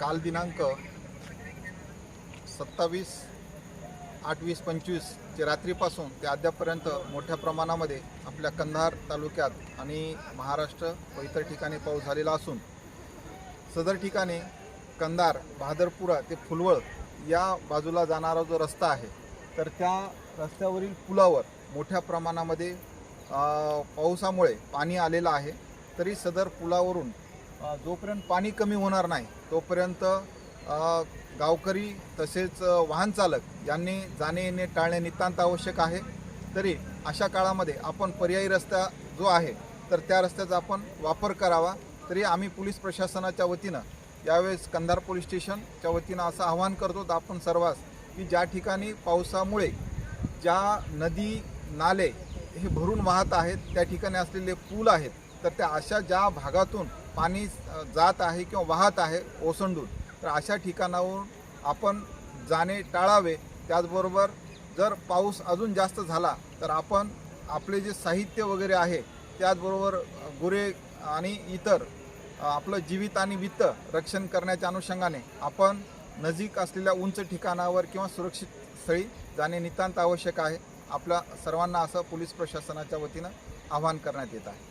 काल दिनांक सत्तावीस आठवीस पंचवीसचे रात्रीपासून ते अद्यापपर्यंत मोठ्या प्रमाणामध्ये आपल्या कंधार तालुक्यात आणि महाराष्ट्र व इतर ठिकाणी पाऊस झालेला असून सदर ठिकाणी कंधार बहादरपुरा ते फुलवळ या बाजूला जाणारा जो रस्ता आहे तर त्या रस्त्यावरील पुलावर मोठ्या प्रमाणामध्ये पावसामुळे पाणी आलेलं आहे. तरी सदर पुलावरून जोपर्यंत पाणी कमी होणार नाही तोपर्यंत गावकरी तसेच वाहन चालक यांनी जाणे येणे टाळणे नितांत आवश्यक आहे. तरी अशा काळामध्ये आपण पर्यायी रस्ता जो आहे तर त्या रस्त्याचा आपण वापर करावा. तरी आम्ही पोलीस प्रशासनाच्या वतीनं यावेळेस कंधार पोलीस स्टेशनच्या वतीनं असं आवाहन करतो तर आपण सर्वांस की ज्या ठिकाणी पावसामुळे ज्या नदी नाले हे भरून वाहत आहेत त्या ठिकाणी असलेले पूल आहेत तर त्या अशा ज्या भागातून पाणी जात आहे किंवा वाहत आहे ओसंडून तर अशा ठिकाणावरून आपण जाणे टाळावे. त्याचबरोबर जर पाऊस अजून जास्त झाला तर आपण आपले जे साहित्य वगैरे आहे त्याचबरोबर गुरे आणि इतर आपलं जीवित आणि वित्त रक्षण करण्याच्या अनुषंगाने आपण नजीक असलेल्या उंच ठिकाणावर किंवा सुरक्षित स्थळी जाणे नितांत आवश्यक आहे. आपल्या सर्वांना असं पोलीस प्रशासनाच्या वतीनं आवाहन करण्यात येत आहे.